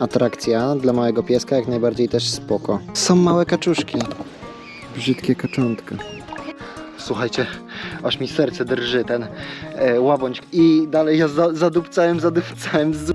atrakcja dla małego pieska, jak najbardziej też spoko. Są małe kaczuszki. Brzydkie kaczątka. Słuchajcie, aż mi serce drży ten e, łabądź i dalej ja za, zadupcałem, zadupcałem. Z...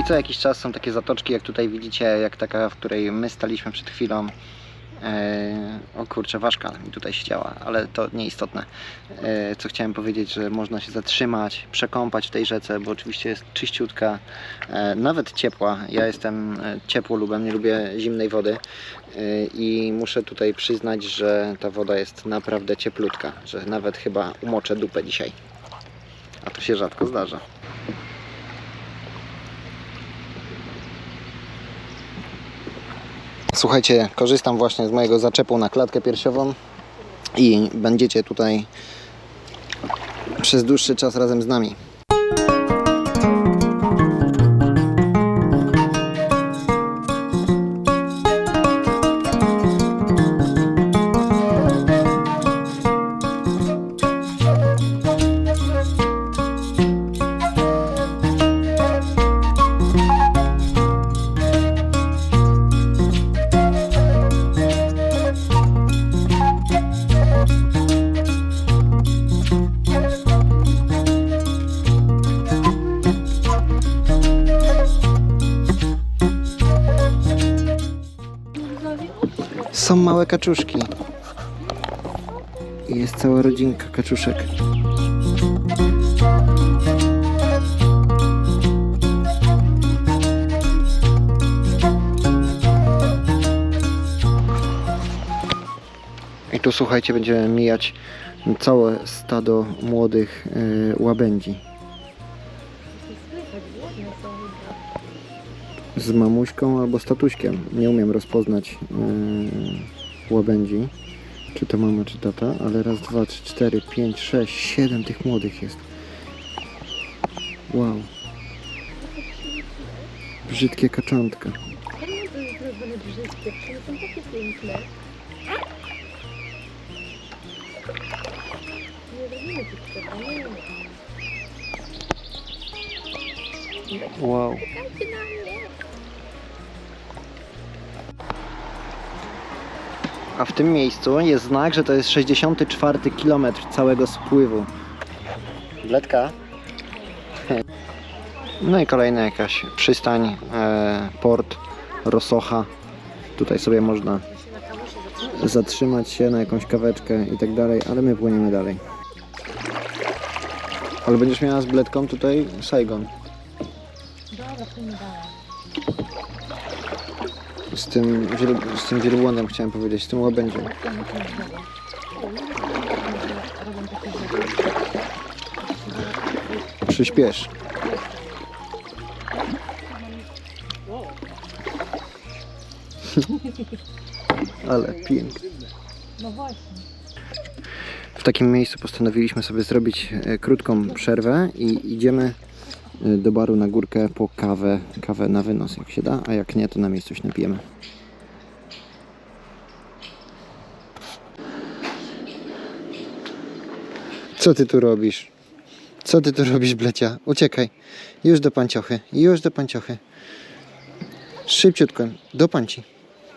I co jakiś czas są takie zatoczki, jak tutaj widzicie, jak taka, w której my staliśmy przed chwilą. E, o kurczę, ważka mi tutaj siedziała, ale to nieistotne. E, co chciałem powiedzieć, że można się zatrzymać, przekąpać w tej rzece, bo oczywiście jest czyściutka, e, nawet ciepła. Ja jestem e, ciepłolubem, nie lubię zimnej wody i muszę tutaj przyznać, że ta woda jest naprawdę cieplutka, że nawet chyba umoczę dupę dzisiaj. A to się rzadko zdarza. Słuchajcie, korzystam właśnie z mojego zaczepu na klatkę piersiową i będziecie tutaj przez dłuższy czas razem z nami. Są małe kaczuszki. I jest cała rodzinka kaczuszek. I tu słuchajcie, będziemy mijać całe stado młodych e, łabędzi. Z mamuśką albo z tatuśkiem. Nie umiem rozpoznać yy, łabędzi, czy to mama, czy tata, ale raz, dwa, trzy, cztery, pięć, sześć, siedem tych młodych jest. Wow. Brzydkie kaczątka. Takie piękne. Wow. A w tym miejscu jest znak, że to jest 64 km całego spływu. Bledka. No i kolejna jakaś przystań, e, port, Rosocha. Tutaj sobie można zatrzymać się na jakąś kaweczkę i tak dalej, ale my płyniemy dalej. Ale będziesz miała z bledką tutaj Saigon. Dobra, płynie dalej. Z tym, wiel, z tym wielbłądem chciałem powiedzieć, z tym łabędziem. Przyspiesz. Ale pięknie. No właśnie. W takim miejscu postanowiliśmy sobie zrobić e, krótką przerwę i idziemy do baru na górkę po kawę, kawę na wynos jak się da, a jak nie to na miejscu się napijemy. Co ty tu robisz? Co ty tu robisz, blecia? Uciekaj. Już do panciochy, już do panciochy. Szybciutko, do panci.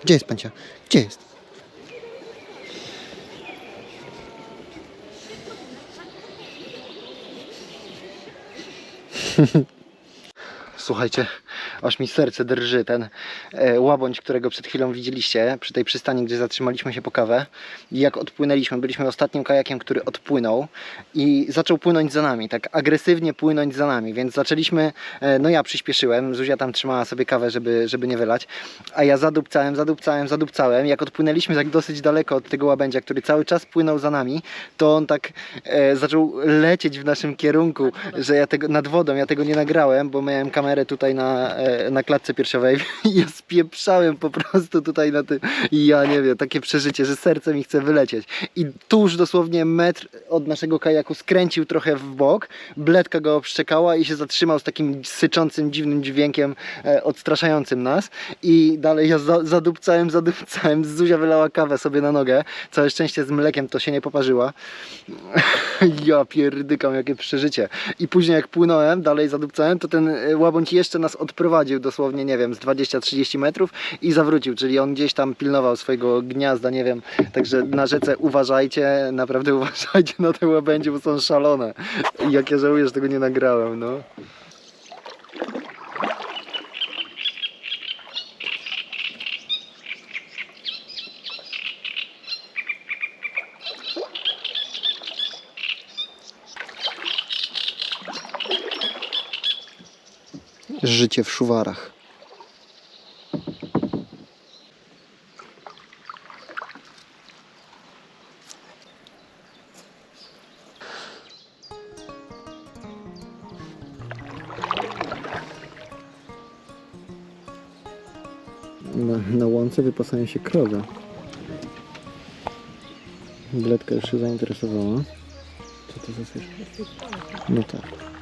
Gdzie jest pancia? Gdzie jest? Słuchajcie, aż mi serce drży ten e, łabądź, którego przed chwilą widzieliście przy tej przystani, gdzie zatrzymaliśmy się po kawę. I jak odpłynęliśmy, byliśmy ostatnim kajakiem, który odpłynął i zaczął płynąć za nami, tak agresywnie płynąć za nami, więc zaczęliśmy, e, no ja przyspieszyłem, Zuzia tam trzymała sobie kawę, żeby, żeby nie wylać, a ja zadupcałem, zadupcałem, zadupcałem. Jak odpłynęliśmy tak dosyć daleko od tego łabędzia, który cały czas płynął za nami, to on tak e, zaczął lecieć w naszym kierunku, że ja tego nad wodą, ja tego nie nagrałem, bo miałem kamerę tutaj na, e, na klatce piersiowej i ja spieprzałem po prostu tutaj na tym. I ja nie wiem, takie przeżycie, że serce mi chce wylecieć. I tuż dosłownie metr od naszego kajaku skręcił trochę w bok, bledka go obszczekała i się zatrzymał z takim syczącym, dziwnym dźwiękiem e, odstraszającym nas. I dalej ja za, zadupcałem, zadupcałem, Zuzia wylała kawę sobie na nogę, całe szczęście z mlekiem to się nie poparzyła. Ja pierdykam, jakie przeżycie. I później jak płynąłem, dalej zadupcałem, to ten e, łabędź jeszcze nas odprowadził dosłownie, nie wiem, z 20-30 metrów i zawrócił, czyli on gdzieś tam pilnował swojego gniazda, nie wiem. Także na rzece uważajcie, naprawdę uważajcie na te łabędzie, bo są szalone. Jak ja żałuję, że tego nie nagrałem, no. Życie w szuwarach. Na, na łące wypasają się krowy. Bledka już się zainteresowała. Co to za coś? No tak.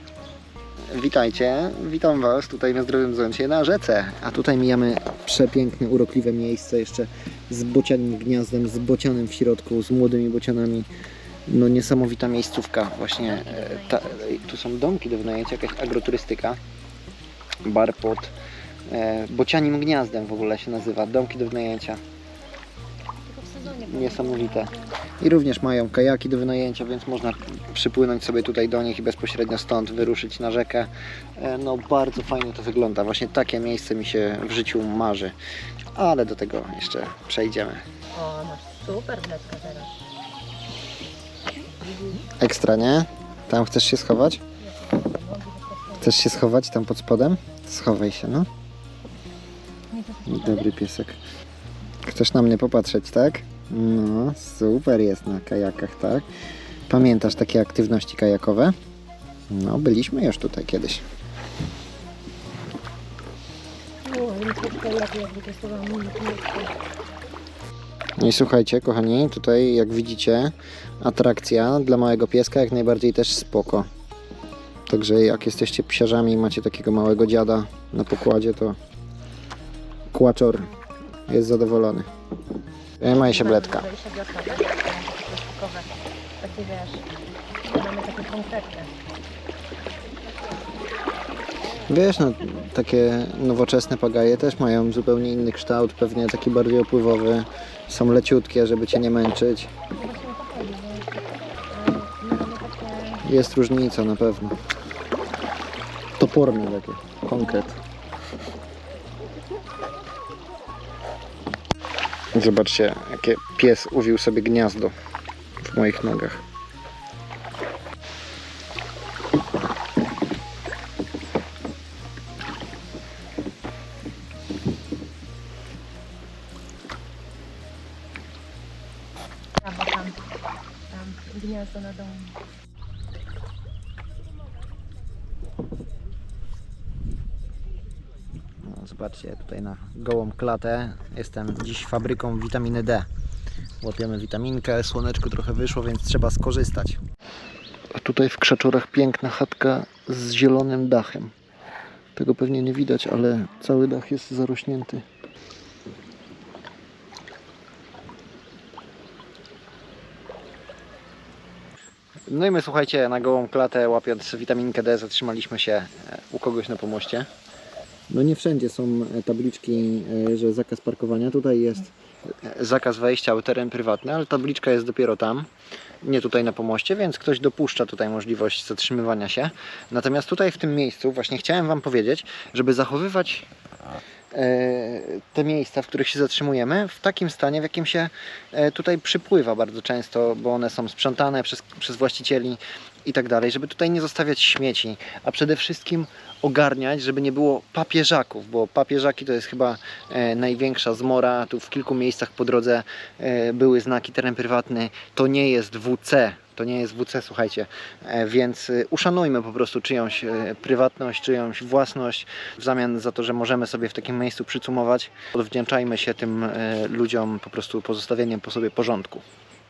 Witajcie, witam Was tutaj na Zdrowym Zoncie na rzece. A tutaj mijamy przepiękne, urokliwe miejsce jeszcze z bocianim gniazdem, z bocianem w środku, z młodymi bocianami. No niesamowita miejscówka. Właśnie e, ta, tu są domki do wynajęcia, jakaś agroturystyka. Bar pod e, bocianim gniazdem w ogóle się nazywa. Domki do wynajęcia. Niesamowite. I również mają kajaki do wynajęcia, więc można przypłynąć sobie tutaj do nich i bezpośrednio stąd wyruszyć na rzekę. E, No bardzo fajnie to wygląda. Właśnie takie miejsce mi się w życiu marzy. Ale do tego jeszcze przejdziemy. O, masz super bledka teraz. Ekstra, nie? Tam chcesz się schować? Chcesz się schować tam pod spodem? Schowaj się, no. Dobry piesek. Chcesz na mnie popatrzeć, tak? No, super jest na kajakach, tak? Pamiętasz takie aktywności kajakowe? No, byliśmy już tutaj kiedyś. No i słuchajcie, kochani, tutaj jak widzicie, atrakcja dla małego pieska jak najbardziej też spoko. Także jak jesteście psiarzami i macie takiego małego dziada na pokładzie, to kłaczor jest zadowolony. Maj się bledka. Tak? Takie wiesz, mamy takie konkretne. Wiesz, no, takie nowoczesne pagaje też mają zupełnie inny kształt, pewnie taki bardziej opływowy. Są leciutkie, żeby cię nie męczyć. Właśnie o to chodzi, że e, my mamy takie... Jest różnica na pewno. Toporne takie, konkret. Zobaczcie, jakie pies uwił sobie gniazdo w moich nogach. Prawo tam, tam, gniazdo na domu. No, zobaczcie, tutaj na gołą klatę jestem dziś fabryką witaminy D. Łapiemy witaminkę, słoneczko trochę wyszło, więc trzeba skorzystać. A tutaj w krzaczorach piękna chatka z zielonym dachem. Tego pewnie nie widać, ale cały dach jest zarośnięty. No i my słuchajcie, na gołą klatę łapiąc witaminkę D zatrzymaliśmy się e, u kogoś na pomoście. No nie wszędzie są e, tabliczki, e, że zakaz parkowania. Tutaj jest zakaz wejścia, ale teren prywatny, ale tabliczka jest dopiero tam, nie tutaj na pomoście, więc ktoś dopuszcza tutaj możliwość zatrzymywania się. Natomiast tutaj w tym miejscu właśnie chciałem Wam powiedzieć, żeby zachowywać e, te miejsca, w których się zatrzymujemy, w takim stanie, w jakim się tutaj przypływa bardzo często, bo one są sprzątane przez, przez właścicieli i tak dalej, żeby tutaj nie zostawiać śmieci, a przede wszystkim ogarniać, żeby nie było papieżaków, bo papieżaki to jest chyba e, największa zmora. Tu w kilku miejscach po drodze e, były znaki teren prywatny. To nie jest WC, To nie jest WC, słuchajcie, E, więc y, uszanujmy po prostu czyjąś e, prywatność, czyjąś własność w zamian za to, że możemy sobie w takim miejscu przycumować. Odwdzięczajmy się tym e, ludziom po prostu pozostawieniem po sobie porządku.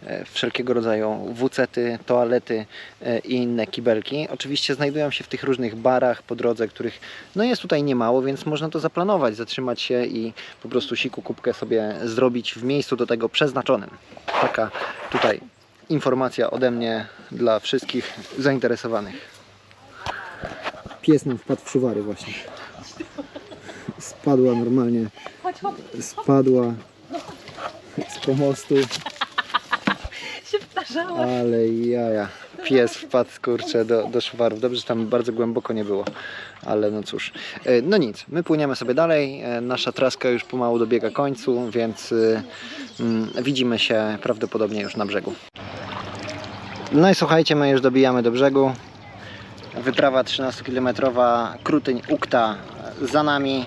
E, Wszelkiego rodzaju WC-ty, toalety e, i inne kibelki. Oczywiście znajdują się w tych różnych barach po drodze, których no jest tutaj niemało, więc można to zaplanować, zatrzymać się i po prostu siku kubkę sobie zrobić w miejscu do tego przeznaczonym. Taka tutaj informacja ode mnie dla wszystkich zainteresowanych. Pies nam wpadł w szuwary właśnie. Spadła normalnie, spadła z pomostu, się wtarzała. ale jaja. Pies wpadł kurczę do, do szuwarów. Dobrze, że tam bardzo głęboko nie było, ale no cóż. E, No nic, my płyniemy sobie dalej. E, Nasza traska już pomału dobiega końcu, więc y, mm, widzimy się prawdopodobnie już na brzegu. No i słuchajcie, my już dobijamy do brzegu. Wyprawa 13-kilometrowa Krutyń Ukta za nami.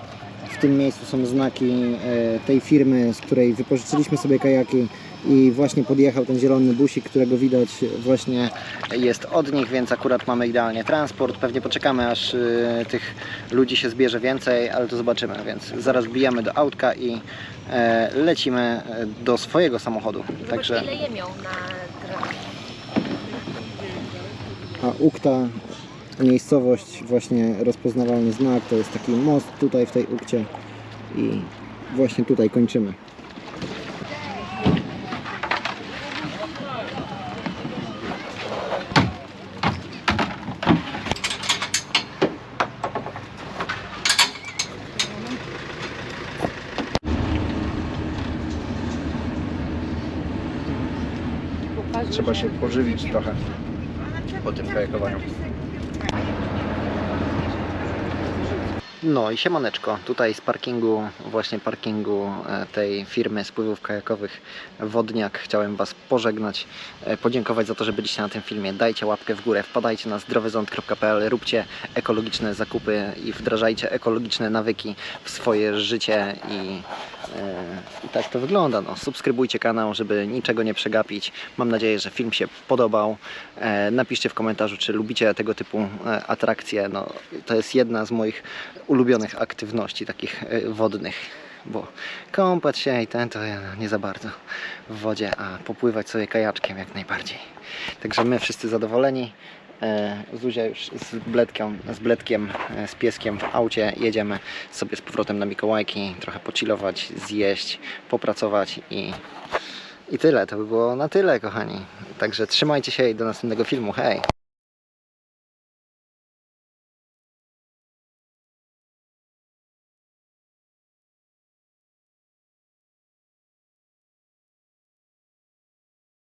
W tym miejscu są znaki e, tej firmy, z której wypożyczyliśmy sobie kajaki i właśnie podjechał ten zielony busik, którego widać właśnie jest od nich, więc akurat mamy idealnie transport. Pewnie poczekamy aż e, tych ludzi się zbierze więcej, ale to zobaczymy, więc zaraz wbijamy do autka i e, lecimy e, do swojego samochodu. Także ile je miał na? A Ukta, miejscowość, właśnie rozpoznawalny znak, to jest taki most tutaj w tej Ukcie i właśnie tutaj kończymy. Trzeba się pożywić trochę po tym kajakowaniu. No i siemaneczko, tutaj z parkingu, właśnie parkingu e, tej firmy spływów kajakowych Wodniak chciałem Was pożegnać, e, podziękować za to, że byliście na tym filmie. Dajcie łapkę w górę, wpadajcie na zdrowyząd.pl, róbcie ekologiczne zakupy i wdrażajcie ekologiczne nawyki w swoje życie i, i tak to wygląda. No, subskrybujcie kanał, żeby niczego nie przegapić. Mam nadzieję, że film się podobał. E, Napiszcie w komentarzu, czy lubicie tego typu e, atrakcje. No, to jest jedna z moich ulubionych aktywności takich e, wodnych, bo kąpać się i ten to nie za bardzo w wodzie, a popływać sobie kajaczkiem jak najbardziej. Także my wszyscy zadowoleni. E, Zuzia już z bledkiem, z bledkiem, e, z pieskiem w aucie jedziemy sobie z powrotem na Mikołajki, trochę pocilować, zjeść, popracować i, i tyle. To by było na tyle, kochani. Także trzymajcie się i do następnego filmu. Hej!